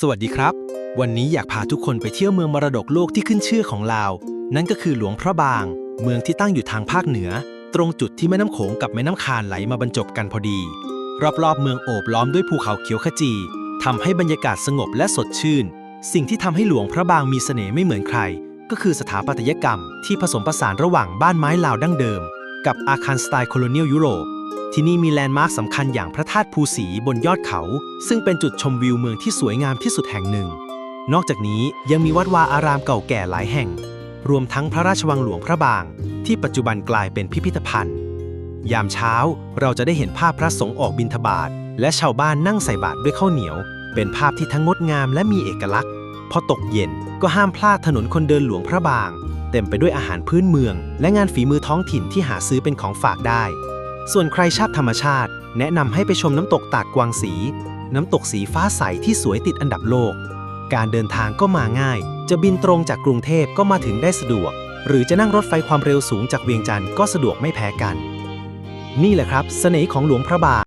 สวัสดีครับ วันนี้อยากพาทุกคนไปเที่ยวเมืองมรดกโลกที่ขึ้นชื่อของลาว นั่นก็คือหลวงพระบาง เมืองที่ตั้งอยู่ทางภาคเหนือ ตรงจุดที่แม่น้ำโขงกับแม่น้ำคานไหลมาบรรจบกันพอดี รอบๆเมืองโอบล้อมด้วยภูเขาเขียวขจีทำให้บรรยากาศสงบและสดชื่น สิ่งที่ทำให้หลวงพระบางมีเสน่ห์ไม่เหมือนใคร ก็คือสถาปัตยกรรมที่ผสมผสานระหว่างบ้านไม้ลาวดั้งเดิม กับอาคารสไตล์โคลเนียลยุโรป ที่นี่มีแลนด์มาร์คสำคัญอย่างพระธาตุภูสีบนยอดเขา ซึ่งเป็นจุดชมวิวเมืองที่สวยงามที่สุดแห่งหนึ่ง นอกจากนี้ยังมีวัดวาอารามเก่าแก่หลายแห่ง รวมทั้งพระราชวังหลวงพระบาง ที่ปัจจุบันกลายเป็นพิพิธภัณฑ์ ยามเช้าเราจะได้เห็นภาพพระสงฆ์ออกบิณฑบาตและชาวบ้านนั่งใส่บาตรด้วยข้าวเหนียว เป็นภาพที่ทั้งงดงามและมีเอกลักษณ์ พอตกเย็นก็ห้ามพลาดถนนคนเดินหลวงพระบาง เต็มไปด้วยอาหารพื้นเมือง และงานฝีมือท้องถิ่นที่หาซื้อเป็นของฝากได้ ส่วนใครชอบธรรมชาติ แนะนำให้ไปชมน้ำตกตากกวางสี น้ำตกสีฟ้าใสที่สวยติดอันดับโลก การเดินทางก็มาง่าย จะบินตรงจากกรุงเทพก็มาถึงได้สะดวก หรือจะนั่งรถไฟความเร็วสูงจากเวียงจันทร์ก็สะดวกไม่แพ้กัน นี่แหละครับ เสน่ห์ของหลวงพระบาง